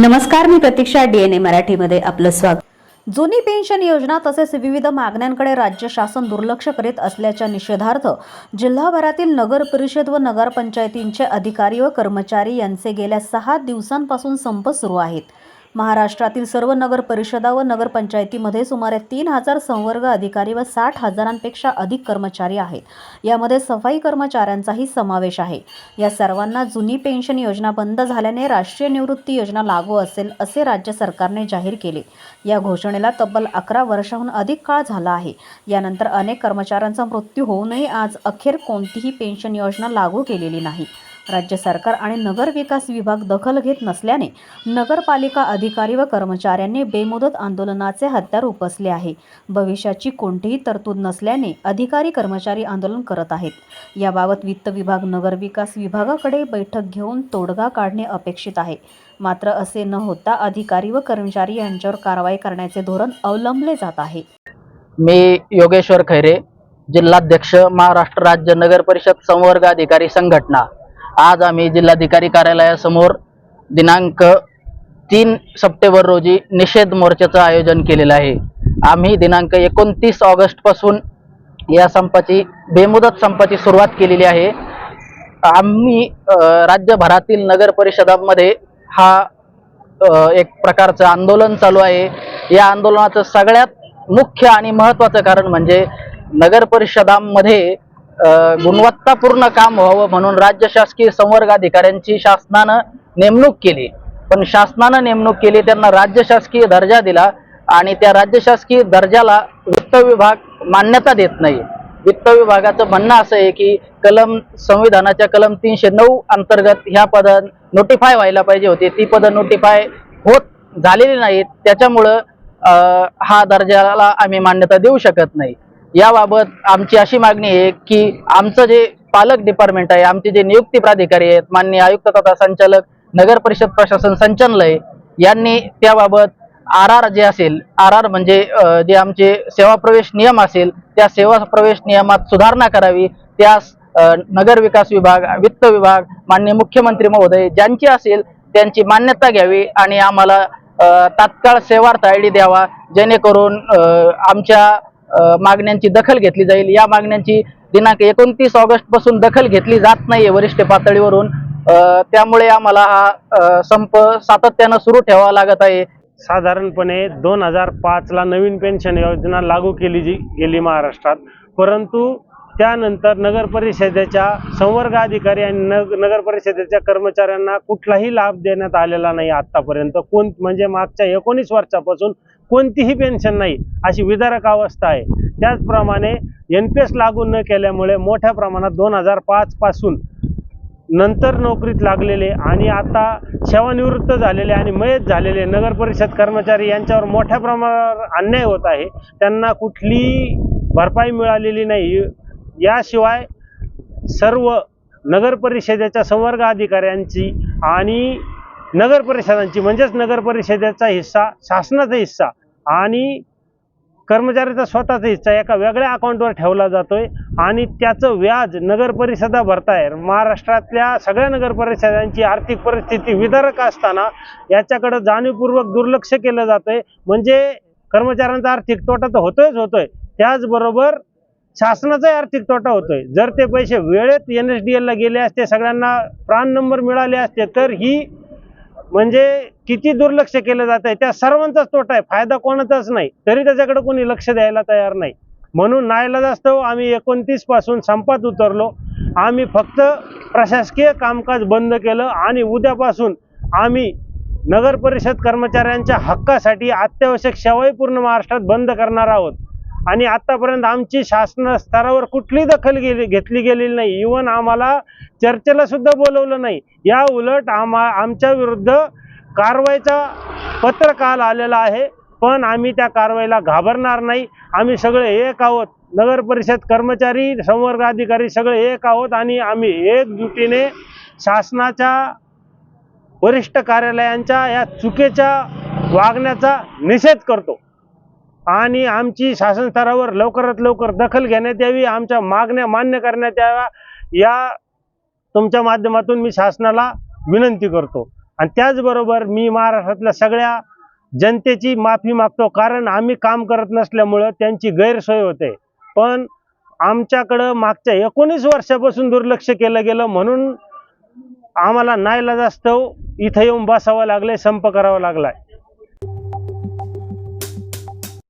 नमस्कार मी प्रतीक्षा डीएनए मराठीमध्ये आपलं स्वागत. जुनी पेन्शन योजना तसेच विविध मागण्यांकडे राज्य शासन दुर्लक्ष करीत असल्याच्या निषेधार्थ जिल्हाभरातील नगर परिषद व नगरपंचायतींचे अधिकारी व कर्मचारी यांचे गेल्या सहा दिवसांपासून संप सुरू आहेत. महाराष्ट्रातील सर्व नगर परिषदा व नगरपंचायतीमध्ये सुमारे तीन हजार संवर्ग अधिकारी व साठ हजारांपेक्षा अधिक कर्मचारी आहेत. यामध्ये सफाई कर्मचाऱ्यांचाही समावेश आहे. या सर्वांना जुनी पेन्शन योजना बंद झाल्याने राष्ट्रीय निवृत्ती योजना लागू असेल असे राज्य सरकारने जाहीर केले. या घोषणेला तब्बल अकरा वर्षाहून अधिक काळ झाला आहे. यानंतर अनेक कर्मचाऱ्यांचा मृत्यू होऊनही आज अखेर कोणतीही पेन्शन योजना लागू केलेली नाही. राज्य सरकार आणि नगर विकास विभाग दखल घेत नसल्याने नगरपालिका अधिकारी व कर्मचाऱ्यांनी बेमुदत आंदोलनाचे हत्यार उपसले आहे. भविष्याची कोणतीही तरतूद नसल्याने अधिकारी कर्मचारी आंदोलन करत आहेत. याबाबत वित्त विभाग नगर विकास विभागाकडे बैठक घेऊन तोडगा काढणे अपेक्षित आहे. मात्र असे न होता अधिकारी व कर्मचारी यांच्यावर कारवाई करण्याचे धोरण अवलंबले जात आहे. मी योगेश्वर खैरे जिल्हाध्यक्ष महाराष्ट्र राज्य नगर परिषद संवर्ग अधिकारी संघटना. आज आम्ही जिल्हाधिकारी कार्यालयासमोर दिनांक तीन सप्टेंबर रोजी निषेध मोर्चाचं आयोजन केलेलं आहे. आम्ही दिनांक एकोणतीस ऑगस्टपासून या संपाची बेमुदत संपाची सुरुवात केलेली आहे. आम्ही राज्यभरातील नगर परिषदांमध्ये हा एक प्रकारचं आंदोलन चालू आहे. या आंदोलनाचं सगळ्यात मुख्य आणि महत्त्वाचं कारण म्हणजे नगर परिषदांमध्ये गुणवत्तापूर्ण काम व्हावं म्हणून राज्य शासकीय संवर्ग अधिकाऱ्यांची शासनानं नेमणूक केली. पण शासनानं नेमणूक केली त्यांना राज्य शासकीय दर्जा दिला आणि त्या राज्य शासकीय दर्जाला वित्त विभाग मान्यता देत नाही. वित्त विभागाचं म्हणणं असं आहे की कलम संविधानाच्या कलम तीनशे नऊ अंतर्गत ह्या पदं नोटिफाय व्हायला पाहिजे होते. ती पदं नोटिफाय होत झालेली नाहीत. त्याच्यामुळं हा दर्जाला आम्ही मान्यता देऊ शकत नाही. याबाबत आमची अशी मागणी आहे की आमचं जे पालक डिपार्टमेंट आहे आमचे जे नियुक्ती प्राधिकारी आहेत माननीय आयुक्त तथा संचालक नगर परिषद प्रशासन संचालय यांनी त्याबाबत आर आर जे असेल आर आर म्हणजे जे आमचे सेवा प्रवेश नियम असेल त्या सेवा प्रवेश नियमात सुधारणा करावी त्यास नगर विकास विभाग वित्त विभाग माननीय मुख्यमंत्री महोदय ज्यांची असेल त्यांची मान्यता घ्यावी आणि आम्हाला तात्काळ सेवार्थ आय डी द्यावा जेणेकरून आमच्या मागण्यांची दखल घेतली जाईल. या मागण्यांची दिनांक एकोणतीस ऑगस्टपासून दखल घेतली जात नाहीये वरिष्ठ पातळीवरून. त्यामुळे आम्हाला हा संप सातत्यानं सुरू ठेवावा लागत आहे. साधारणपणे दोन हजार पाचला नवीन पेन्शन योजना लागू केली जी गेली महाराष्ट्रात. परंतु त्यानंतर नगर परिषदेच्या संवर्ग अधिकारी आणि नग नगर परिषदेच्या कर्मचाऱ्यांना कुठलाही लाभ देण्यात आलेला नाही आत्तापर्यंत कोण म्हणजे मागच्या एकोणीस वर्षापासून कोणतीही पेन्शन नाही अशी विदारक अवस्था आहे. त्याचप्रमाणे एन पी एस लागू न केल्यामुळे मोठ्या प्रमाणात दोन हजार पाचपासून नंतर नोकरीत लागलेले आणि आता सेवानिवृत्त झालेले आणि मयत झालेले नगर परिषद कर्मचारी यांच्यावर मोठ्या प्रमाणावर अन्याय होत आहे. त्यांना कुठली भरपाई मिळालेली नाही. याशिवाय सर्व नगर परिषदेच्या संवर्ग अधिकाऱ्यांची आणि नगर परिषदांची म्हणजेच नगर परिषदेचा हिस्सा शासनाचा हिस्सा आणि कर्मचाऱ्याचा स्वतःचा हिस्सा एका वेगळ्या अकाउंटवर ठेवला जातोय. आणि त्याचं व्याज नगर परिषदा भरताय. महाराष्ट्रातल्या सगळ्या नगर परिषदांची आर्थिक परिस्थिती विदारक असताना याच्याकडे जाणीवपूर्वक दुर्लक्ष केलं जातंय. म्हणजे कर्मचाऱ्यांचा आर्थिक तोटा तर होतोयच होतोय. त्याचबरोबर शासनाचाही आर्थिक तोटा होतोय. जर ते पैसे वेळेत एन एस डी एलला गेले असते सगळ्यांना प्राण नंबर मिळाले असते तर ही म्हणजे किती दुर्लक्ष केलं जात आहे त्या सर्वांचाच तोटा आहे. फायदा कोणाचाच नाही. तरी त्याच्याकडे कोणी लक्ष द्यायला तयार नाही. म्हणून नाईलाजास्तव हो, आम्ही एकोणतीसपासून संपात उतरलो. आम्ही फक्त प्रशासकीय कामकाज बंद केलं आणि उद्यापासून आम्ही नगर परिषद कर्मचाऱ्यांच्या हक्कासाठी अत्यावश्यक सेवाही पूर्ण महाराष्ट्रात बंद करणार आहोत. आणि आतापर्यंत आमची शासन स्तरावर कुठली दखल गेली घेतली गेलेली नाही. इवन आम्हाला चर्चेला सुद्धा बोलवलं नाही. या उलट आम्हा आमच्या विरुद्ध कारवाईचा पत्र काल आलेला आहे. पण आम्ही त्या कारवाईला घाबरणार नाही. आम्ही सगळे एक आहोत. नगर परिषद कर्मचारी संवर्ग अधिकारी सगळे एक आहोत आणि आम्ही एकजुटीने शासनाच्या वरिष्ठ कार्यालयांच्या या चुकीच्या वागण्याचा निषेध करतो. आणि आमची शासन स्तरावर लवकरात लवकर दखल घेण्यात यावी आमच्या मागण्या मान्य करण्यात याव्या या तुमच्या माध्यमातून मी शासनाला विनंती करतो. आणि त्याचबरोबर मी महाराष्ट्रातल्या सगळ्या जनतेची माफी मागतो कारण आम्ही काम करत नसल्यामुळं त्यांची गैरसोय होते. पण आमच्याकडं मागच्या एकोणीस वर्षापासून दुर्लक्ष केलं गेलं म्हणून आम्हाला नाईला जास्त इथं येऊन बसावं लागले संप करावा लागलाय.